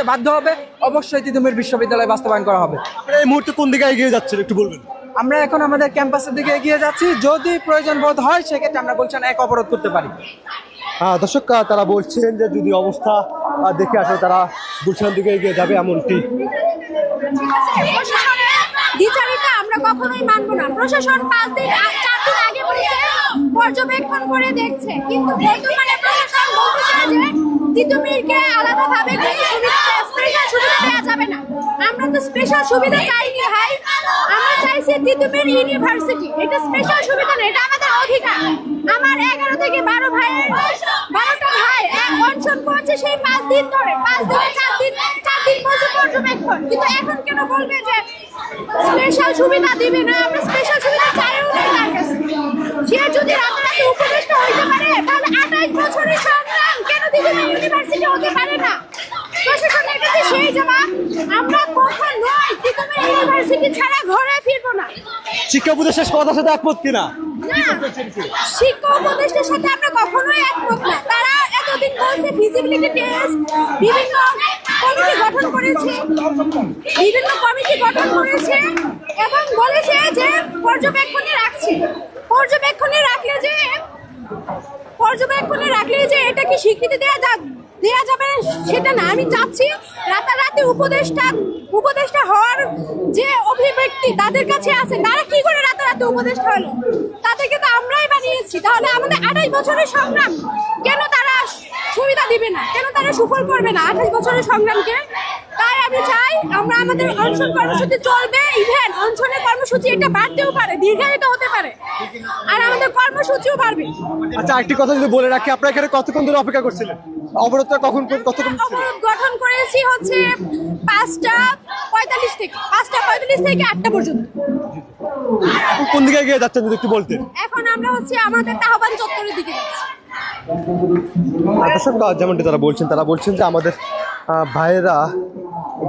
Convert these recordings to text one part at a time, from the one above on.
করতে বাধ্য হবে অবশ্যই তিতুমির বিশ্ববিদ্যালয় বাস্তবায়ন করা হবে। এই মুহূর্তে কোন দিকে এগিয়ে যাচ্ছেন একটু বলবেন? আমরা এখন আমাদের ক্যাম্পাসের দিকে এগিয়ে যাচ্ছি। যদি প্রয়োজন বোধ হয় সেক্ষেত্রে আমরা বলছেন এক অবরোধ করতে পারি। আহ, দর্শক তারা বলছেন যে যদি অবস্থা দেখে আসে তারা গুলশান দিকে এগিয়ে যাবে এমনটি। প্রশাসনের দ্বিচারিতা আমরা কখনোই মানবো না। প্রশাসন পাঁচ দিন চার দিন আগে বলেছে পর্যবেক্ষণ করে দেখছে। কিন্তু বর্তমানে প্রশাসন যে তিতুমিরকে আলাদাভাবে কোনো সুবিধা স্পেশাল সুবিধা দেওয়া যাবে না আমরা তো স্পেশাল সুবিধা চাইনি, ভাই। আমরা চাইছি তিতুমির ইউনিভার্সিটি এটা স্পেশাল সুবিধা না, এটা আমাদের অধিকার। আমার এগারো থেকে বারো ভাইয়ের বারোটা ভাই, এক অনশন করছে সেই পাঁচ দিন ধরে, পাঁচ দিনে, চার দিন চার দিন বলছে পর্যবেক্ষণ। কিন্তু এখন কেন বলবে যে স্পেশাল সুবিধা দিবে না? আমরা স্পেশাল সুবিধা চাইও না তার কাছে। সে যদি রাতারাতি উপদেষ্টা হইতে পারে, তাহলে আঠাইশ বছরের সংগ্রাম ইউনিভার্সিটি হতে পারে না প্রশাসনের কাছে সেই জবাব আমরা কখন তিতুমির ইউনিভার্সিটি ছাড়া ঘরে ফিরবো না। শিক্ষা উপদেশের কথার সাথে একমত কিনা? না, শিক্ষা উপদেষ্টার সাথে আমরা কখনোই একমত না। তারা এতদিন বলছে ফিজিবিলিটি টেস্ট বিভিন্ন কমিটি গঠন করেছে বিভিন্ন কমিটি গঠন করেছে এবং বলেছে যে পর্যবেক্ষণে রাখছে পর্যবেক্ষণে রাখলে যে পর্যবেক্ষণে রাখলে যে এটা কি স্বীকৃতি দেওয়া যা দেওয়া যাবে সেটা না। আমি চাচ্ছি রাতারাতি উপদেষ্টা উপদেষ্টা হওয়ার যে অভিব্যক্তি তাদের কাছে আছে, তারা কি করে রাতারাতি উপদেষ্টা হলো? তাদেরকে তো আমরাই বানিয়েছি। তাহলে আমাদের আঠাশ বছরের সংগ্রাম, কেন তারা সুবিধা দিবে না? কেন তারা সুফল করবে না? আঠাশ বছরের সংগ্রামকে তাই আমি চাই আমরা আমাদের অনশন কর্মসূচি চলবে ইভেন অনশনের কর্মসূচি এটা বাড়তেও পারে দীর্ঘায়িত হতে পারে। আর আমাদের কর্মসূচিও বাড়বে। আচ্ছা একটি কথা যদি বলে রাখি আপনারা এখানে কতক্ষণ ধরে অপেক্ষা করছিলেন? অবরোধটা কখন কতক্ষণ অবরোধ গঠন করেছি হচ্ছে পাঁচটা পঁয়তাল্লিশ থেকে পাঁচটা পঁয়তাল্লিশ থেকে আটটা পর্যন্ত। কোন দিকে এগিয়ে যাচ্ছেন যদি একটু বলতেন এখন আমরা হচ্ছে আমাদের তাহবান চত্বরের দিকে যাচ্ছি। দর্শক যেমনটি তারা বলছেন তারা বলছেন যে আমাদের ভাইয়েরা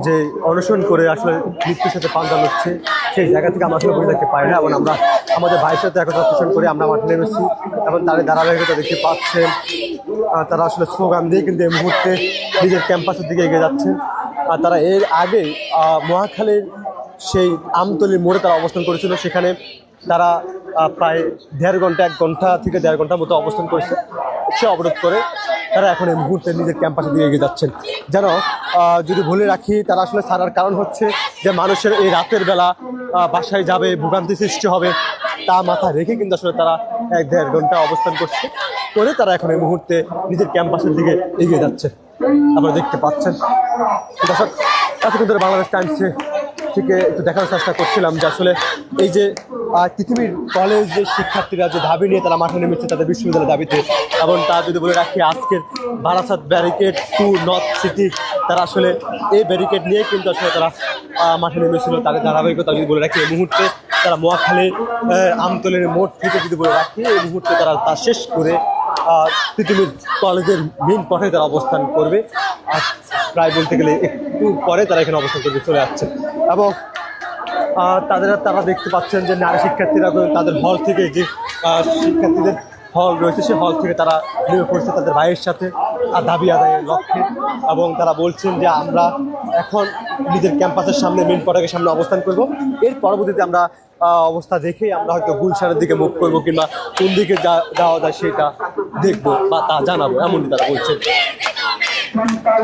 যে অনুসরণ করে আসলে মৃত্যুর সাথে পাল্টা হচ্ছে সেই জায়গা থেকে আমরা আসলে বসে পারি না। এবং আমরা আমাদের ভাইয়ের সাথে একতা পোষণ করে আমরা মাঠে নেমেছি এবং তাদের ধারাবাহিকতা দেখতে পাচ্ছেন তারা আসলে স্লোগান দিয়ে কিন্তু এই মুহূর্তে নিজের ক্যাম্পাসের দিকে এগিয়ে যাচ্ছে। আর তারা এর আগে মহাখালীর সেই আমতলির মোড়ে তারা অবস্থান করেছিল। সেখানে তারা প্রায় দেড় ঘণ্টা, এক ঘণ্টা থেকে দেড় ঘণ্টার মতো অবস্থান করেছে। সে অবরোধ করে তারা এখন এই মুহূর্তে নিজের ক্যাম্পাসে দিয়ে এগিয়ে যাচ্ছেন। যেন যদি বলে রাখি, তারা আসলে ছাড়ার কারণ হচ্ছে যে মানুষের এই রাতের বেলা বাসায় যাবে, ভোগান্তি সৃষ্টি হবে, তা মাথায় রেখে কিন্তু আসলে তারা এক দেড় ঘণ্টা অবস্থান করছে করে তারা এখন এই মুহূর্তে নিজের ক্যাম্পাসের দিকে এগিয়ে যাচ্ছে। আপনারা দেখতে পাচ্ছেন। দর্শক, এতক্ষণ ধরে বাংলাদেশ টাইমসে থেকে একটু দেখার চেষ্টা করছিলাম যে আসলে এই যে পৃথিবীর কলেজ যে শিক্ষার্থীরা যে দাবি নিয়ে তারা মাঠে নেমেছে তাদের বিশ্ববিদ্যালয়ের দাবিতে। এবং তা যদি বলে রাখি আজকের Barasat barricade to north city তারা আসলে এই ব্যারিকেড নিয়ে কিন্তু আসলে তারা মাঠে নেমেছিল। তাদের ধারাবাহিকতা যদি বলে রাখি, এই মুহূর্তে তারা মোয়াখালী আমতলের মোড় থেকে যদি বলে রাখি, এই মুহূর্তে তারা তা শেষ করে পৃথিবীর কলেজের মেন পথে তারা অবস্থান করবে। আর প্রায় বলতে গেলে একটু পরে তারা এখানে অবস্থান করবে, চলে যাচ্ছে এবং তাদের তারা দেখতে পাচ্ছেন যে নারী শিক্ষার্থীরা তাদের হল থেকে যে শিক্ষার্থীদের হল রয়েছে, সেই হল থেকে তারা নেমে পড়ছে তাদের ভাইয়ের সাথে দাবি আদায়ের লক্ষ্যে। এবং তারা বলছেন যে আমরা এখন নিজের ক্যাম্পাসের সামনে মেন পটাকের সামনে অবস্থান করব। এর পরবর্তীতে আমরা অবস্থা দেখে আমরা হয়তো গুলশানের দিকে মুখ করব কিংবা কোন দিকে যা- যাওয়া যায় সেটা দেখব বা তা জানাব এমনটি তারা বলছেন। সন্তান